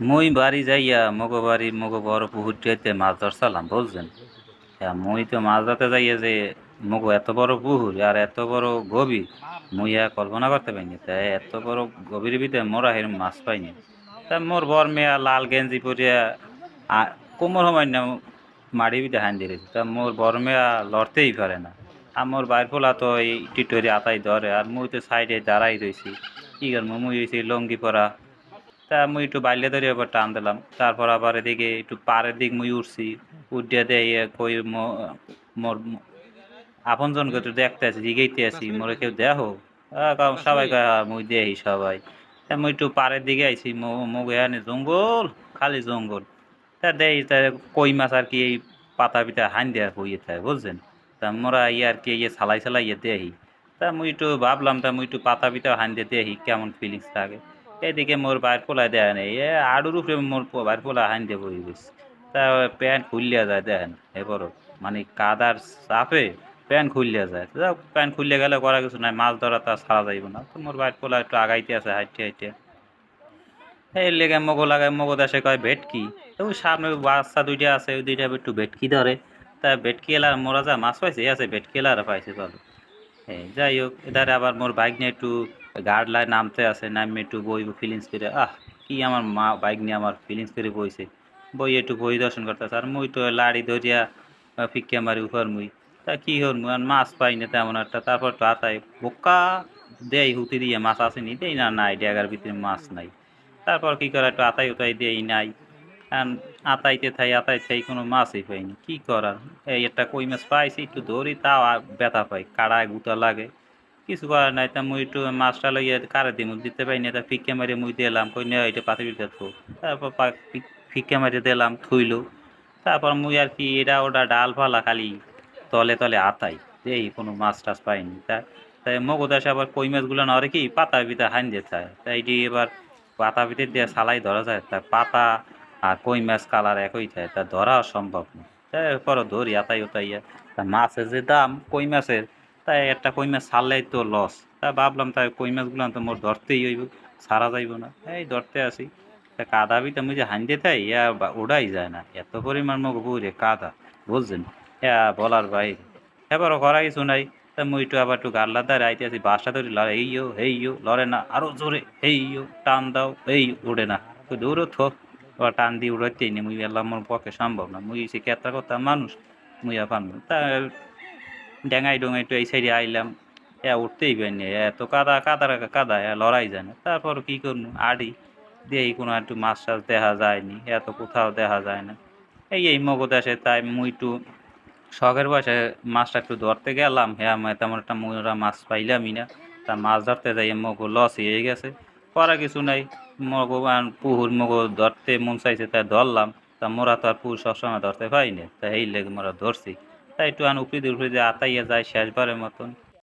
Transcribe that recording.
মুই বাড়ি যাইয়া মগো বাড়ি, মগো বড় পুকুরটিতে মাছ ধরছিলাম বুঝছেন? হ্যাঁ মুই তো মাছ ধরতে যাইয়া যে মগো এত বড় পুকুর আর এত বড় গভীর, মুই আর কল্পনা করতে পারিনি। তাই এত বড় গভীর ভিতরে মোরা হেরম মাছ পাইনি। তা মোর বর মেয়া লাল গেঞ্জি পরিয়া কোমর সময় না মাড়ি ভিতরে হান দিয়ে তা মোর বর মেয়া লড়তেই পারে না। আর মোর বাইর ফোলা তো এই টিটরি আতাই ধরে, আর মুই তো সাইডে দাঁড়াই রয়েছি কি করব? মুই হয়েছি লঙ্গি পরা। তা মুই একটু বাইলে ধরে আবার টান দিলাম। তারপর আবার এদিকে একটু পাড়ের দিক মুই উঠছি উঠিয়া দিয়ে কই মোর আপন জনকে তো দেখতে আছি জিগাইতে আছি মোরে কেউ আহ, কও, সবাই "হ্যাঁ, মুই দেখি সবাই। তা মুই একটু পাড়ের দিকে আইছি মুখ এখানে জঙ্গল খালি জঙ্গল। তা দেই তা কই মাছ আর কি এই পাতা পিতা হান দেওয়া হইয়ে থাকে বুঝছেন? তা মোরা ইয়ে আর কি ইয়ে সালাই সালাই ইয়ে দেখি তা মুই একটু ভাবলাম তা মুই একটু পাতা পিতা হান দিয়ে দেখি কেমন ফিলিংস থাকে এদিকে মোর বাইর পোলা দেয় নেই। এ আড়ুর উপরে মোর বাইর পোলা হান গেছে। তা প্যান্ট খুললিয়া যায় দেখেন এবার মানে কাদার চাপে প্যান্ট খুললিয়া যায়। যাক, প্যান্ট খুললে গেলে করা কিছু নাই মাছ ধরা তা ছাড়া যাইব না। তো মোর বাইর পোলা একটু আগাইতে আছে হাইটে হাইটে। এই লেগে মগো লাগায় মগো দেশে কয় ভেটকি তো সামনে বাচ্চা দুইটা আছে ওই দুইটা একটু ভেটকি ধরে। তা ভেটকি এলার মোরা যা মাছ পাইছে এই আছে ভেটকি এলার পাইছে চলো। এই যাই হোক, এধারে আবার মোর বাইক নিয়ে একটু গার্ড লাই নামতে আছে, নামে একটু বই ফিলিংস করে, আহ, কি আমার মা বাইক নিয়ে আমার ফিলিংস করে বইছে। বই একটু পরিদর্শন করতেছে, আর মুই তো লাড়ি ধরিয়া ফিক্কে মারি উপর মুই। তা কি হল মুই, আর মাছ পাই না তেমন একটা, তারপর তো আতাই বোকা দেই হুতি দিয়ে মাছ আসেনি, দেই না নাই ড্যাগার ভিতরে মাছ নাই। তারপর কি করে, একটু আতাই উতাই দেই নাই। আতাইতে থাই, আতাই থাই কোনো মাছই পাইনি কি করার? এই একটা কই মাছ পাইছি, একটু ধরি, তাও আর ব্যথা পাই কাড়ায় গুতা লাগে। কিছু করার নাই, তা মুই একটু মাছটা লইয়া কারে দিম দিতে পাই না, তা ফিক্কে মারিয়ে মুই দিলাম, কই নে, এটা পাতি বিটা থো তারপর ফিক- মারিয়ে দিলাম, থইলো। তারপর মুই আর কি, এটা ওটা ডাল ফালা খালি তলে তলে আতাই এই কোনো মাছ টাছ পাইনি। তা তাই মগদাসে আবার কই মাছগুলো না ওরে কি পাতা পিতা হান দিয়ে তাই এটি এবার পাতা পিতে দিয়ে সালাই ধরা যায়, তা পাতা আর কই মাছ কালার একই থাকে তা ধরা সম্ভব না। তারপর ধরি আতাই উতাইয়া তা মাছের যে দাম কই মাছের তাই একটা কই মাছ ছাড়লেই তো লস তা ভাবলাম তাই কই মাছগুলো তো মোর ধরতেই হইব সারা যাইব না। এই ধরতে আসি। তা কাদা বিটা মুই যে হান্ডে থাই ইয়া উড়াই যায় না। এত পরিমাণ মগ বুড়ে কাদা, বুঝছেন? হ্যাঁ বলার বাইরে। এবারও করা কিছু নাই। তা মুই একটু আবার একটু গাল্লা দ্বারা আইতে আছি বাসা ধরি লড়ে এইও হেইও লড়ে না, আরও জোরে হেইও টান দাও এই উড়ে না। তো দৌড়ো থো আবার টান দিয়ে উড়াইতেই নি মুই আল্লাহ মোর পক্ষে সম্ভব না। মুই সে কেতরা কথা মানুষ, মুই আর পারব না। তা ডেঙাই ডোঙাই একটু এই সাইডে আইলাম। এ উঠতেই পারিনি এত কাদা কাদা কাদা, এ লড়াই যায় না। তারপর কি করব? আড়ি দিয়ে কোনো একটু মাছ টাছ দেখা যায়নি, এত কোথাও দেখা যায় না। এই এই মগদেশে তাই মুই একটু শখের বয়সে মাছটা একটু ধরতে গেলাম। হ্যাঁ আমি তেমন একটা মুরা মাছ পাইলামই না। তা মাছ ধরতে যাই মগো লস হয়ে গেছে। করা কিছু নাই। মগো আন পুহুর মগো ধরতে মন চাইছে, তাই ধরলাম। তা মোরা তো আর পুহুর সবসময় ধরতে পারি না। তাই এই লেগে মোরা ধরছি। তাই একটু আন উপরে উপরে দিয়ে আতাইয়া যায় শেষবারের মতন।